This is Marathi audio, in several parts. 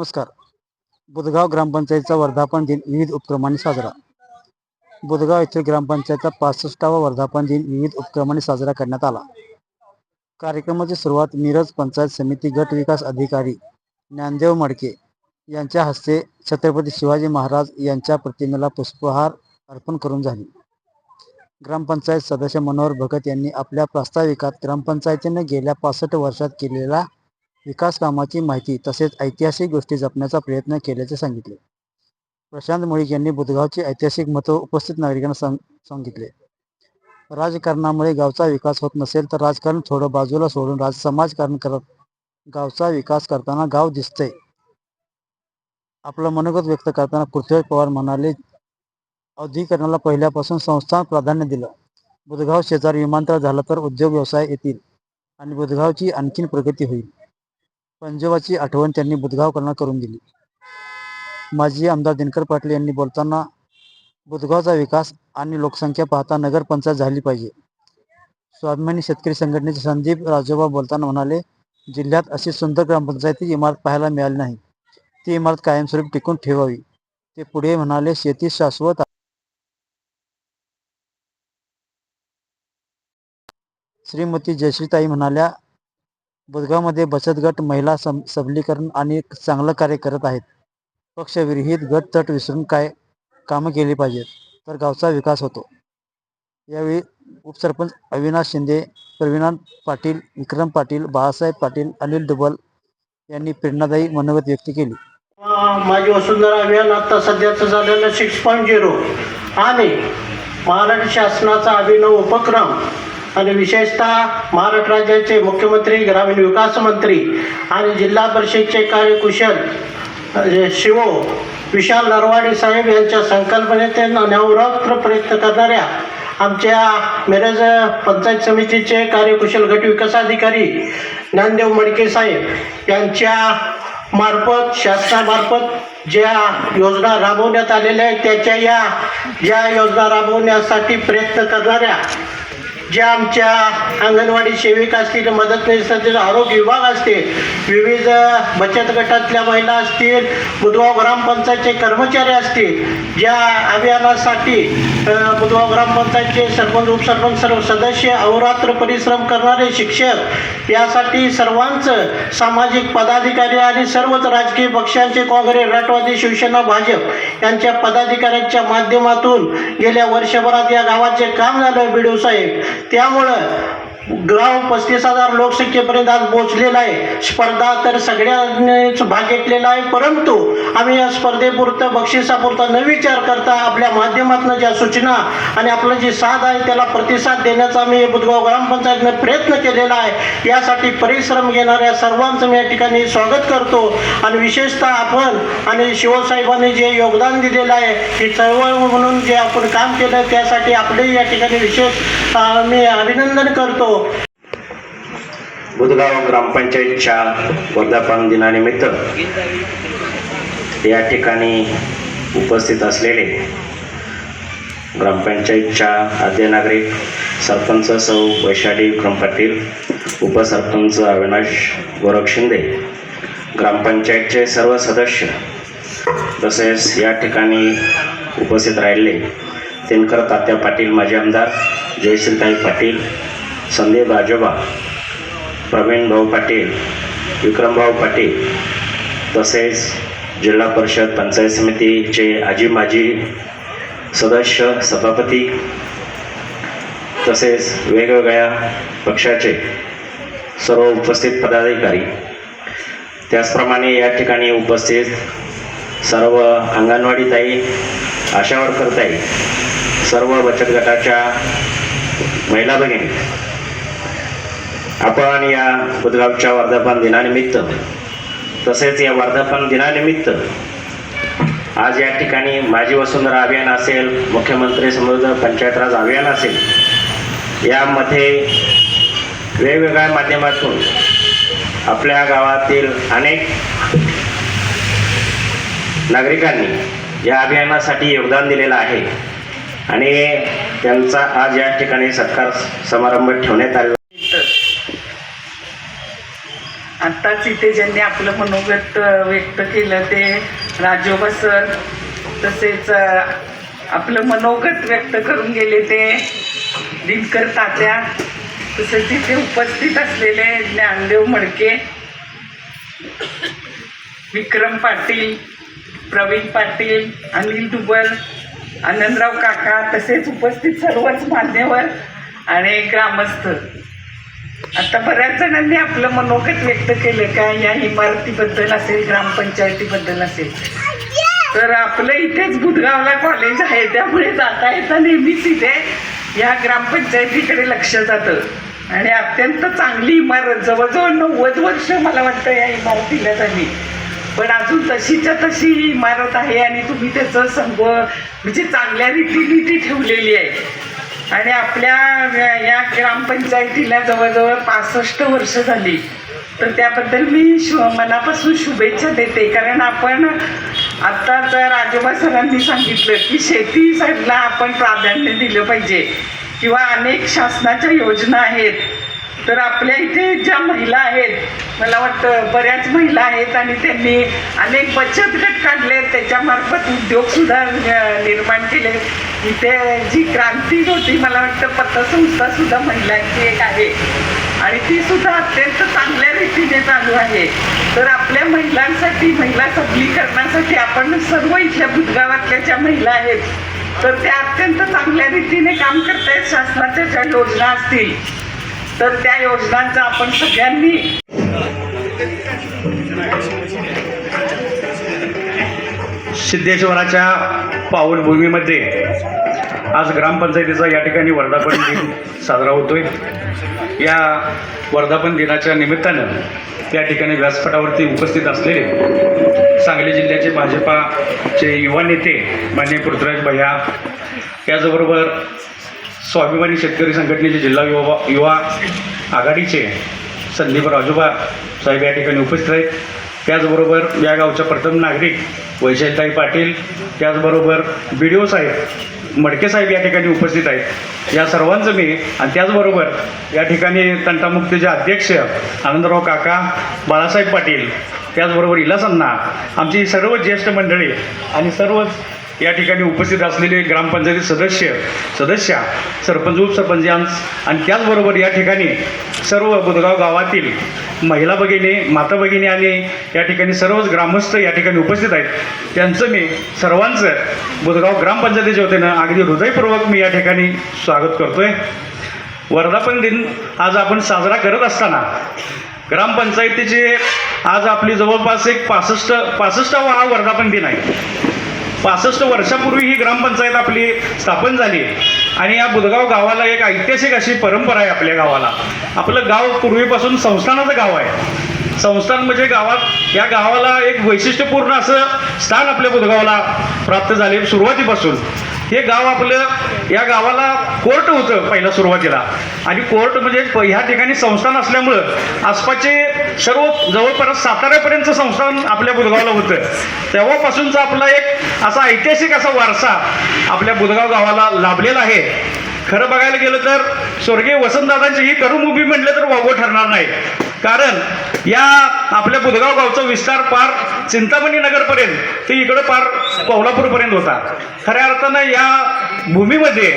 नमस्कार. बुधगाव ग्रामपंचायतीचा वर्धापन दिन विविध उपक्रमाने साजरा. बुधगाव येथील ग्रामपंचायतचा पासष्टावा वर्धापन दिन विविध उपक्रमाने साजरा करण्यात आला. कार्यक्रमाची सुरुवात मिरज पंचायत समिती गट विकास अधिकारी ज्ञानदेव मडके यांच्या हस्ते छत्रपती शिवाजी महाराज यांच्या प्रतिमेला पुष्पहार अर्पण करून झाली. ग्रामपंचायत सदस्य मनोहर भगत यांनी आपल्या प्रास्ताविकात ग्रामपंचायतीने गेल्या पासष्ट वर्षात केलेला विकास कामाची माहिती तसेच ऐतिहासिक गोष्टी जपण्याचा प्रयत्न केल्याचे सांगितले. प्रशांत मुळीक यांनी बुधगावचे ऐतिहासिक महत्त्व उपस्थित नागरिकांना सांग सांगितले. राजकारणामुळे गावचा विकास होत नसेल तर राजकारण थोडं बाजूला सोडून राज समाजकारण करत गावचा विकास करताना गाव दिसतंय आपलं मनोगत व्यक्त करताना पृथ्वीराज पवार म्हणाले औद्योगिकरणाला पहिल्यापासून संस्थान प्राधान्य दिलं. बुधगाव शेजार विमानतळ झालं तर उद्योग व्यवसाय येतील आणि बुधगावची आणखीन प्रगती होईल. पंजोबाची आठवण त्यांनी बुधगावकरांना करून दिली. माजी आमदार दिनकर पाटील यांनी बोलताना बुधगावचा विकास आणि लोकसंख्या पाहता नगरपंचायत झाली पाहिजे. स्वाभिमानी शेतकरी संघटनेचे संदीप राजोबा बोलताना म्हणाले जिल्ह्यात अशी सुंदर ग्रामपंचायती इमारत पाहायला मिळाली नाही. ती इमारत कायमस्वरूपी टिकून ठेवावी. ते पुढे म्हणाले शेती शाश्वत श्रीमती जयश्रीताई म्हणाल्या बुधगावमध्ये बचत गट महिला सम सबलीकरण आणि चांगलं कार्य करत आहेत. पक्षविरहित गट तट विसरून काय कामं केली पाहिजेत तर गावचा विकास होतो. यावेळी उपसरपंच अविनाश शिंदे प्रवीणा पाटील विक्रम पाटील बाळासाहेब पाटील अनिल डुबल यांनी प्रेरणादायी मनोगत व्यक्त केली. माझी वसुंधरा अभियान आता सध्याचं झालेलं सिक्स पॉईंट झिरो आणि महाराष्ट्र शासनाचा अभिनव उपक्रम आणि विशेषतः महाराष्ट्र राज्याचे मुख्यमंत्री ग्रामीण विकास मंत्री आणि जिल्हा परिषदचे कार्यकुशल शिवो विशाल नरवाडे साहेब यांच्या संकल्पनेते नवरात्र प्रयत्न करणाऱ्या आमच्या मिरज पंचायत समितीचे कार्यकुशल गट विकासाधिकारी ज्ञानदेव मडके साहेब यांच्या मार्फत शासनामार्फत ज्या योजना राबवण्यात आलेल्या आहेत त्याच्या या ज्या योजना राबवण्यासाठी प्रयत्न करणाऱ्या ज्या आमच्या अंगणवाडी सेविका असतील मदतनीस असतील आरोग्य विभाग असतील विविध बचत गटातल्या महिला असतील बुधवा ग्रामपंचायतचे कर्मचारी असतील ज्या अभियानासाठी बुधवा ग्रामपंचायतचे सरपंच उपसरपंच सर्व सदस्य अहोरात्र परिश्रम करणारे शिक्षक यासाठी सर्वांचं सामाजिक पदाधिकारी आणि सर्वच राजकीय पक्षांचे काँग्रेस राष्ट्रवादी शिवसेना भाजप यांच्या पदाधिकाऱ्यांच्या माध्यमातून गेल्या वर्षभरात या गावाचे काम झालं बिडू साहेब. त्यामुळं गाव पस्तीस हजार लोकसंख्येपर्यंत आज पोहोचलेला आहे. स्पर्धा तर सगळ्यांनीच भाग घेतलेला आहे परंतु आम्ही या स्पर्धेपुरतं बक्षिसापुरता न विचार करता आपल्या माध्यमातून ज्या सूचना आणि आपलं जी साथ आहे त्याला प्रतिसाद देण्याचा आम्ही बुधगाव ग्रामपंचायतने प्रयत्न केलेला आहे. यासाठी परिश्रम घेणाऱ्या सर्वांचं मी या ठिकाणी स्वागत करतो. आणि विशेषतः आपण आणि शिवसाहेबांनी जे योगदान दिलेलं आहे ही चळवळ म्हणून जे आपण काम केलं त्यासाठी आपले या ठिकाणी विशेष मी अभिनंदन करतो. बुधगाव ग्रामपंचायतच्या वर्धापन दिनानिमित्त या ठिकाणी उपस्थित असलेले ग्रामपंचायतच्या आद्य नागरिक सरपंच सौ वैशाली विक्रम पाटील उपसरपंच अविनाश गोरख शिंदे ग्रामपंचायतचे सर्व सदस्य तसेच या ठिकाणी उपस्थित राहिले. दिनकर तात्या पाटील माजी आमदार जयश्रीताई पाटील संदीप राजोबा प्रवीण भाऊ पाटील विक्रमभाऊ पाटील तसेच जिल्हा परिषद पंचायत समितीचे आजी माजी सदस्य सभापती तसेच वेगवेगळ्या पक्षाचे सर्व उपस्थित पदाधिकारी. त्याचप्रमाणे या ठिकाणी उपस्थित सर्व अंगणवाडी ताई आशा वर्करताई सर्व बचत गटाच्या महिला भगिनी आपण या बुधगावच्या वर्धापन दिनानिमित्त तसेच या वर्धापन दिनानिमित्त आज या ठिकाणी माझी वसुंधरा अभियान असेल मुख्यमंत्री समृद्ध पंचायत राज अभियान असेल यामध्ये वेगवेगळ्या माध्यमातून आपल्या गावातील अनेक नागरिकांनी या अभियानासाठी योगदान दिलेलं आहे आणि त्यांचा आज या ठिकाणी सत्कार समारंभ ठेवण्यात आलेला आत्ताच इथे ज्यांनी आपलं मनोगत व्यक्त केलं ते राजोबा सर तसेच आपलं मनोगत व्यक्त करून गेले ते दिनकर तात्या तसेच तिथे उपस्थित असलेले ज्ञानदेव मडके विक्रम पाटील प्रवीण पाटील अनिल दुबल आनंदराव काका तसेच उपस्थित सर्वच मान्यवर आणि ग्रामस्थ. आता बऱ्याच जणांनी आपलं मनोगत व्यक्त केलं का या इमारतीबद्दल असेल ग्रामपंचायतीबद्दल असेल. तर आपलं इथेच बुधगावला कॉलेज आहे त्यामुळे जाता येता नेहमीच इथे या ग्रामपंचायतीकडे लक्ष जातं. आणि अत्यंत चांगली इमारत जवळजवळ नव्वद वर्ष मला वाटतं या इमारतीला झाली पण अजून तशीच्या तशी ही इमारत आहे आणि तुम्ही त्याचं संभ म्हणजे चांगल्या रीतीने ती ठेवलेली आहे. आणि आपल्या या- ग्रामपंचायतीला जवळजवळ पासष्ट वर्ष झाली. तर त्याबद्दल मी शु मनापासून शुभेच्छा देते. कारण आपण आत्ताच राजोबा सरांनी सांगितलं की शेती साईडला आपण प्राधान्य दिलं पाहिजे. किंवा अनेक शासनाच्या योजना आहेत. तर आपल्या इथे ज्या महिला आहेत मला वाटतं बऱ्याच महिला आहेत आणि त्यांनी अनेक बचत गट काढले त्याच्यामार्फत उद्योगसुद्धा निर्माण केले. इथे जी क्रांती होती मला वाटतं पतसंस्थासुद्धा महिलांची एक आहे. आणि ती सुद्धा अत्यंत चांगल्या रीतीने चालू आहे. तर आपल्या महिलांसाठी महिला सबलीकरणासाठी आपण सर्व इथल्या बुधगावातल्या ज्या महिला आहेत तर त्या अत्यंत चांगल्या रीतीने काम करतायत. शासनाच्या ज्या योजना असतील तर त्या योजनांचा आपण सगळ्यांनी सिद्धेश्वराच्या पावनभूमीमध्ये आज ग्रामपंचायतीचा या ठिकाणी वर्धापन दिन साजरा होतोय. या वर्धापन दिनाच्या निमित्तानं त्या ठिकाणी व्यासपीठावरती उपस्थित असलेले सांगली जिल्ह्याचे भाजपाचे युवा नेते मान्य पृथ्वीराज भैया याचबरोबर स्वाभिमानी शेतकरी संघटनेचे जिल्हा युवा युवा आघाडीचे संदीप राजोबा साहेब या ठिकाणी उपस्थित आहेत. त्याचबरोबर या गावच्या प्रथम नागरिक वैशालताई पाटील त्याचबरोबर बी डी ओ साहेब मडके साहेब या ठिकाणी उपस्थित आहेत. या सर्वांचं मी आणि त्याचबरोबर या ठिकाणी तंटामुक्तीचे अध्यक्ष आनंदराव काका बाळासाहेब पाटील त्याचबरोबर इलासन्ना आमची सर्व ज्येष्ठ मंडळी आणि सर्वच या ठिकाणी उपस्थित असलेले ग्रामपंचायती सदस्य सदस्या सरपंच उपसरपंच यांस आणि त्याचबरोबर या ठिकाणी सर्व बुधगाव गावातील महिला भगिनी माता भगिनी आणि या ठिकाणी सर्वच ग्रामस्थ या ठिकाणी उपस्थित आहेत. त्यांचं मी सर्वांचं बुधगाव ग्रामपंचायतीच्या वतीनं अगदी हृदयपूर्वक मी या ठिकाणी स्वागत करतो आहे वर्धापन दिन आज आपण साजरा करत असताना ग्रामपंचायतीचे आज आपली जवळपास एक पासष्ट पासष्टावा हा वर्धापन दिन आहे. पासष्ट वर्षापूर्वी ही ग्रामपंचायत आपली स्थापन झाली. आणि या बुधगाव गावाला एक ऐतिहासिक अशी परंपरा आहे आपल्या गावाला. आपलं गाव पूर्वीपासून संस्थानाचं गाव आहे. संस्थान म्हणजे गावात या गावाला एक वैशिष्ट्यपूर्ण असं स्थान आपल्या बुधगावला प्राप्त झाले सुरुवातीपासून. हे गाव आपलं या गावाला कोर्ट होतं पहिला सुरुवातीला. आणि कोर्ट म्हणजे प- ह्या ठिकाणी संस्थान असल्यामुळं आसपासचे सर्व जवळपास साताऱ्यापर्यंत संस्थान आपल्या बुधगावला होतं. तेव्हापासूनचा आपला एक असा ऐतिहासिक असा वारसा आपल्या बुधगाव गावाला लाभलेला आहे. खरं बघायला गेलं तर स्वर्गीय वसंतदादांची ही कर्मभूमी म्हटलं तर वावगं ठरणार नाही. कारण या आपल्या बुधगाव गावचा विस्तार पार चिंतामणी नगरपर्यंत ते इकडं पार कोल्हापूरपर्यंत होता. खऱ्या अर्थानं या भूमीमध्ये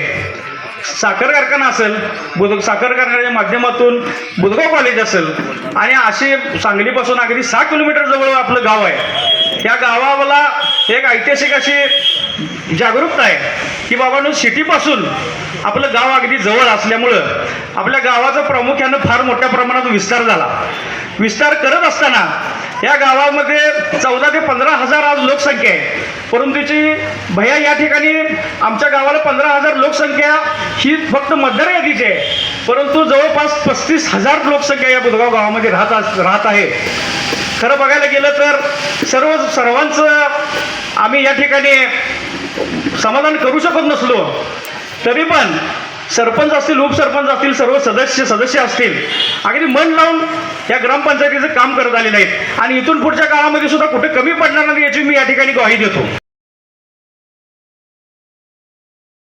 साखर कारखाना असेल बुध साखर कारखान्याच्या माध्यमातून बुधगाव कॉलेज असेल आणि असे सांगलीपासून अगदी सहा किलोमीटर जवळ आपलं गाव आहे. या गावाला एक ऐतिहासिक अशी जागरूकता आहे की बाबांनो सिटीपासून आपलं गाव अगदी जवळ असल्यामुळं आपल्या गावाचा प्रामुख्यानं फार मोठ्या प्रमाणात विस्तार झाला. विस्तार करत असताना या गावामध्ये चौदा ते पंधरा हजार आज लोकसंख्या आहे. परंतु ती भया या ठिकाणी आमच्या गावाला पंधरा हजार लोकसंख्या ही फक्त मतदार यादीची आहे. परंतु जवळपास पस्तीस हजार लोकसंख्या या बुधगाव गावामध्ये राहत अस- राहत आहे. खरं बघायला गेलं तर सर्व सर्वांचं आम्ही या ठिकाणी समाधान करू शकत नसलो. तरी पण सरपंच असतील उपसरपंच असतील सर्व सदस्य सदस्य असतील. अगदी मन लावून या ग्रामपंचायतीचं काम करत आले नाहीत आणि इथून पुढच्या काळामध्ये सुद्धा कुठे कमी पडणार नाही याची मी या ठिकाणी ग्वाही देतो.